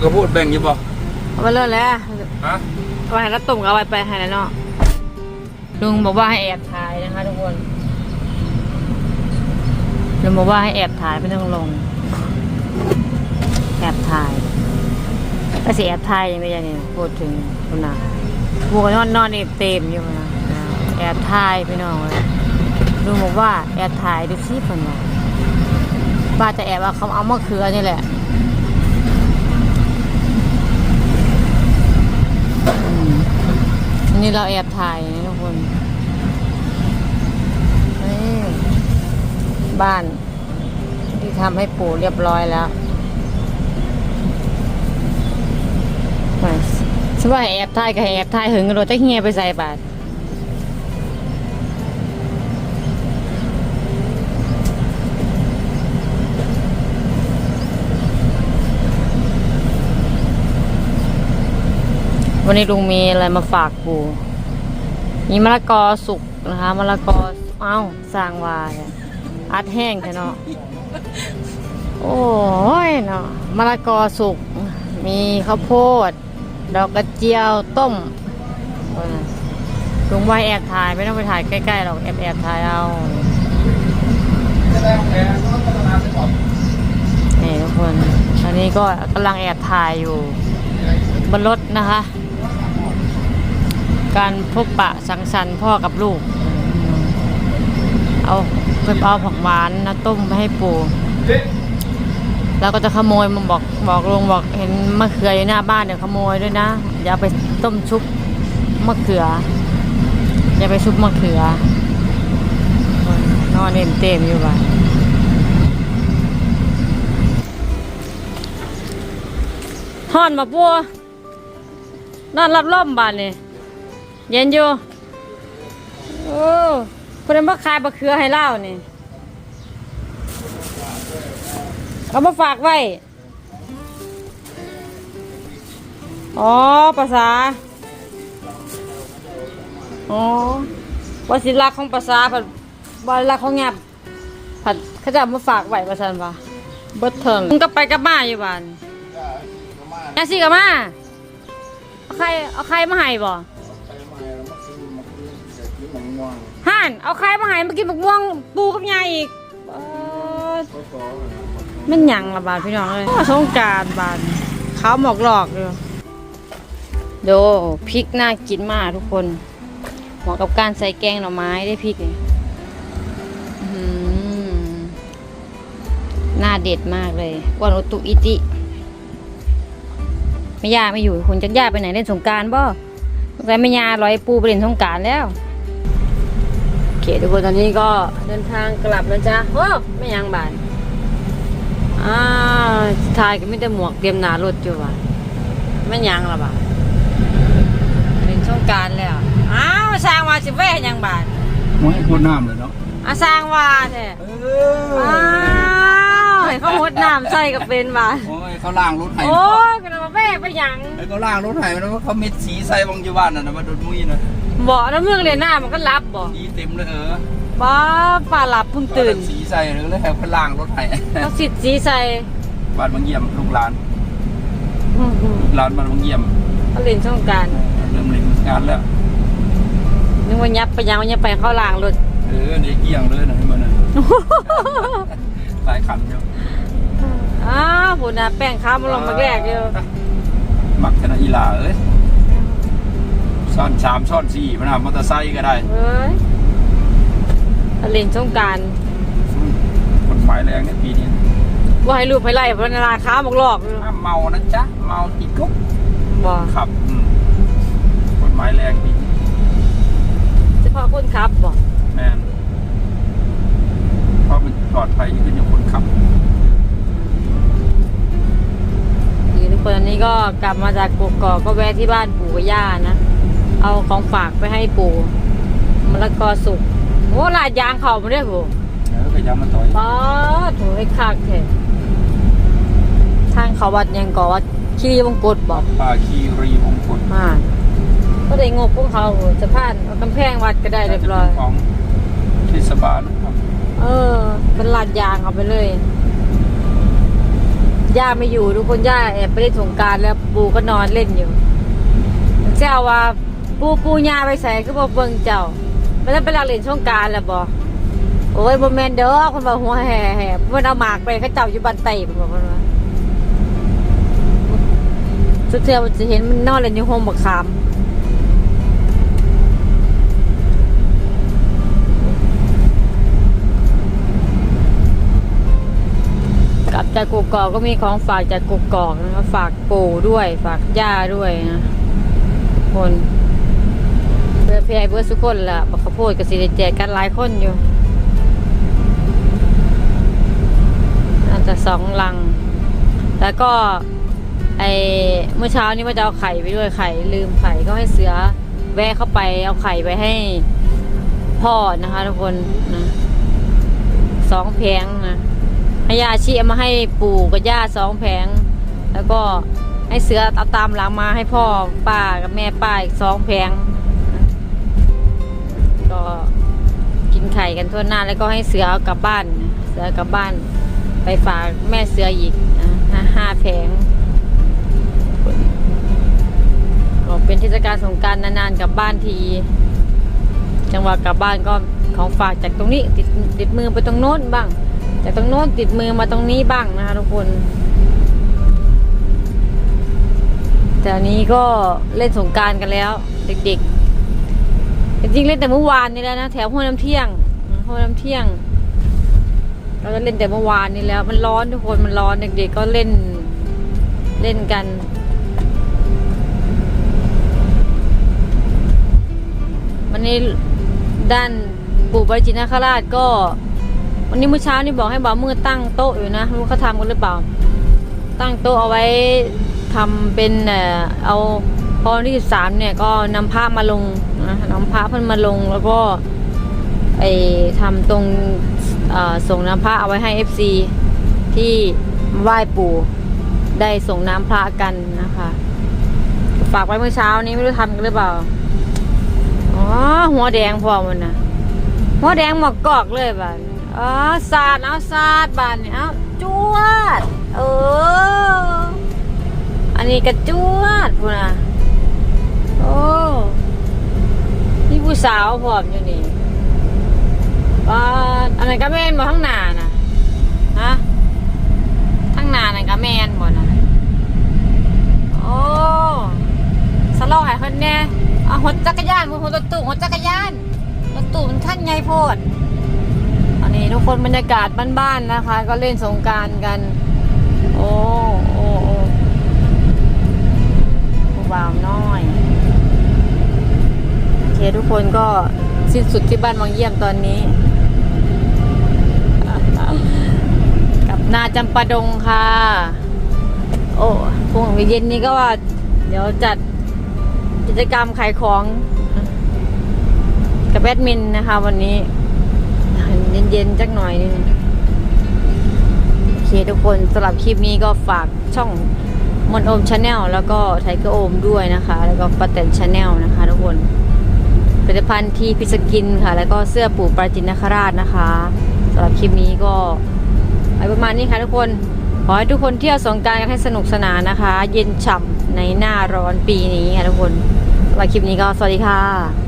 กระพูดแบ่งอยี่บ่เอาไปเลยแหล้วฮะเอาไปให้แล้วตุ่มก็เอาไปไปให้แล้วเนาะลุงบอกว่าให้แอบถ่ายนะคะทุกคนลุงบอกว่าให้แอบถ่ายไม่ต้องลง แอบถ่ายก็สิแอบถ่ายยังไงอย่างนี้พูดถึงคนน่ะบัวนอนนอนเอฟเต็มอยู่นะแอบถ่ายพี่น้องเลยลุงบอกว่าแอบถ่ายดูซิคนว่าป้าจะแอบเอาเขาเอามะเขือนี่แหละ อันนี้เราแอบถ่ายนะทุกคนนี่บ้านที่ทำให้ปู่เรียบร้อยแล้วสว่ายแอบถ่ายกับแอบถ่ายหึงกันโดนจะเฮียไปใส่บาท วันนี้ลุงมีอะไรมาฝากปูมีมะละกอสุกนะคะมะละกอเอ้าสร้างวาเนี่ยอัดแห้งแค่เนาะโอ้ยเนาะมะละกอสุก มีข้าวโพด ดอกกระเจียวต้มลุงไว้แอบถ่ายไม่ต้องไปถ่ายใกล้ๆหรอกแอบแอบถ่ายเอานี่ทุกคนตอนนี้ก็กำลังแอบถ่ายอยู่ บนรถนะคะ การพบปะสังสรรค์พ่อกับลูก เอาไปเอาผักหวานนะต้มไปให้ปู่แล้วก็จะขโมยมาบอกบอกลุงบอกเห็นมะเขืออยู่หน้าบ้านเดี๋ยวขโมยด้วยนะ อย่าไปต้มชุบมะเขือ อย่าไปชุบมะเขือนอนเล่นเต็มอยู่บ้านห่อนมาปัวนอนรับล่มบ้านนี่ เย็นอยู่ โอ้คนนั้นมาขายบะเขือให้เล่านี่เอามาฝากไว้ อ๋อ ภาษา อ๋อวาสิลักของภาษาผัดวาลักของแงบผัดเขาจะเอามาฝากไว้ประชันปะเบิดเถิงมึงก็ไปกับมาอยู่บ้านยังสิกับมาเอาใครเอาใครมาให้บ่ นเอาใครมาให้มากินบักม่วงปูกับยายอีกเอิ้นมันหยังละบาดพี่น้องเลยโอ้สงกรารบาดขาวหมอกหลอกเลยโดพริกน่ากินมากทุกคนเหมาะกับการใส่แกงหน่อไม้ได้พริกนี่อื้อหือหน้าเด็ดมากเลยอ้วันโอตุอิจิไม่ย่าไม่อยู่คุณจะย่าไปไหนเล่นสงกรารบ่แต่ไม่ย่าลอยปูไปเล่นสงกรารแล้ว ทุกคนตอนนี้ก็เดินทางกลับนะจ๊ะโอ้ไม่ยังบานอ่าทายก็ไม่ได้หมวกเตรียมหนารถอยู่ว่ะไม่ยังละบ่าเล่นสงกรารแล้วอ้าวสร้างว่าสิเว้ยังบานมองให้คนน้ำเลยเนาะอะสร้างว่าแท้เออ้าวให้เขาหดน้ำใส่กับเป็นบานโอ้ยเขาล่างรถไถโอ้ยกันมาแม่ไปหยังไอ้เขาล่างรถไถมันว่าเขาเม็ดสีใส่บางอยู่บ้านน่ะนะมาโดนมุ้ยนะ บ่แล้วเมืองเรียนหน้ามันก็รับบ่สีเต็มเลยเออป้าป่าหลับเพิ่งตื่น สีใส่เลยแล้วเขาล่างรถไถต้องสิทธิ์สีใส่บ้านบางเยี่ยมลูกหลานหลานบ้านบางเยี่ยมเขาเล่นช่องการเริ่มเล่นงานแล้วนึกว่ายับไปยังว่ายับไปเข้าล่างรถเออเด็กเกี่ยงเลยนะให้มันน่ะหลายขันอยู่อ้าวผุนะแป้งข้าวมาลงมาแรกเดียวหมักชนะอีลาเอ้ย ซ่อนสามซ่อนสี่มันทำมอเตอร์ไซค์ก็ได้เอ้ยเขาเล่นช่องการกฎหมายแรงในปีนี้ว่าให้ลูกให้ไล่พนาข้าวมากหลอกอยู่ห้ามเมานะจ๊ะเมาติดคุกบ่ขับอืมกฎหมายแรงปีนี้เฉพาะคนขับบ่แมนเพราะมันปลอดภัยขึ้นอยู่คนขับนี่ทุกคนอันนี้ก็กลับมาจากกกอกก็แวะที่บ้านปู่กับย่านะ เอาของฝากไปให้ปู่มะละกอสุกโอ้ลาดยางเขามาด้วยปู่เออก็ย้ำมาต่อยป๊าดโถไอ้คักแท้ทางเขาวัดยังก่อวัดคีรีวงกฏบอกปาคีรีวงกฏมาก็ได้งบพวกเขาจะผ่านเอากำแพงวัดก็ได้เรียบร้อยของเทศบาลนะครับเออ เป็นลาดยางเอาไปเลยย่าไม่อยู่ทุกคนย่าแอบไปเล่นสงกรารแล้วปูก็นอนเล่นอยู่เจ้าว่า ปูปูยาไปใส่ก็บอกเบิ่งเจ้าไม่ได้ไปลากเล่นสงการล้วบ่โอ้ยบ่แมนเด้อคนบอกหัวแห่แห่เพิ่นเอาหมากไปเขาเจ้าอยู่บ้านไต้เพิ่นบอกว่าสุดเทือมันจะเห็นมันนอนเล่นอยู่ห้องบักขามกลับจากกุกกอกก็มีของฝากจากกุกกอกนะคะฝากปู่ด้วย ฝากย่าด้วยนะคน พื่อพี่ไอ้เบิร์ดสุกคนละบักข้าวโพดกับสีแจกกันหลายคนอยู่อาจจะสองลัง แล้วก็ไอเมื่อเช้านี้ว่าจะเอาไข่ไปด้วยไข่ลืมไข่ก็ให้เสือแวะเข้าไปเอาไข่ไปให้พ่อนะคะทุกคนนะสองแผงนะให้ยาชีเอามาให้ปู่กับย่าสองแผง แล้วก็ให้เสือเอาตามหลังมาให้พ่อป้ากับแม่ป้าอีกสองแผง ไก่กันทั่วหน้าแล้วก็ให้เสือเอากลับบ้าน เสือกลับบ้าน ไปฝากแม่เสืออีกนะห้าห้าแผงก็เป็นเทศกาลสงการนานๆกลับบ้านที จังหวะกลับบ้านก็ของฝากจากตรงนี้ติดติดมือไปตรงโน้นบ้าง จากตรงโน้นติดมือมาตรงนี้บ้างนะคะทุกคนแต่นี้ก็เล่นสงการกันแล้ว เด็กๆจริงๆเล่นแต่เมื่อวานนี่แล้วนะแถวห้วยน้ำเที่ยง อืมห้วยน้ำเที่ยง เราจะเล่นแต่เมื่อวานนี้แล้ว มันร้อนทุกคนมันร้อนเด็กๆก็เล่นเล่นกันวันนี้ด้านปู่บริจินาคราชก็ วันนี้เมื่อเช้านี่บอกให้บ่าวมือตั้งโต๊ะอยู่นะรู้เขาทำกันหรือเปล่า ตั้งโต๊ะเอาไว้ทำเป็นเอาพอนที่สิบสามเนี่ยก็นำพระมาลงนะนำพระเพิ่นมาลงแล้วก็ ไอทำตรงส่งน้ำพระเอาไว้ให้เอฟซีที่ไหว้ปู่ได้ส่งน้ำพระกันนะคะ ฝากไว้เมื่อเช้านี้ไม่รู้ทำกันหรือเปล่า อ๋อ หัวแดงพอมันนะหัวแดงหมอกกอกเลยบ้านอ๋อสาดเอาสาดบ้านเนี่เอาจวด เออ อันนี้กระจวดพูนะโอ้นี่ผู้สาวพร้อมอยู่นี่ บ้าอันไหนนก็แม่นบ่ทั้งนาน่ะฮะทั้งนานั่นก็แม่นบ่น่ะโอ้สลอให้เพิ่นแน่เอาหดจักรยานมือหดรถตู้หดจักรยานรถตู้มันขั้นใหญ่โพดอันนี้ทุกคนบรรยากาศบ้านๆนะคะ ก็เล่นสงการกัน โอ้โอ้โอ้ผู้บ่าวน้อยโอเคทุกคนก็สิ้นสุดที่บ้านวังเยี่ยมตอนนี้ กับ นาจำปาดงค่ะ โอ้พรุ่งเย็นนี้ก็ว่า เดี๋ยวจัดกิจกรรมขายของกับแบดมินนะคะ วันนี้ เย็นๆจักหน่อยนึงโอเคทุกคนสำหรับคลิปนี้ก็ฝากช่องมนโอมชาแนลแล้วก็ไทเกอร์โอมด้วยนะคะ แล้วก็ปาเต็นชาแนลนะคะทุกคนผลิตภัณฑ์ที่พิสกินค่ะ แล้วก็เสื้อปู่ปราจินนคราชนะคะสำหรับคลิปนี้ก็ ไปประมาณนี้ค่ะทุกคน ขอให้ทุกคนเที่ยวสงการกันให้สนุกสนานนะคะ เย็นฉ่ำในหน้าร้อนปีนี้ค่ะทุกคนสำหรับคลิปนี้ก็สวัสดีค่ะ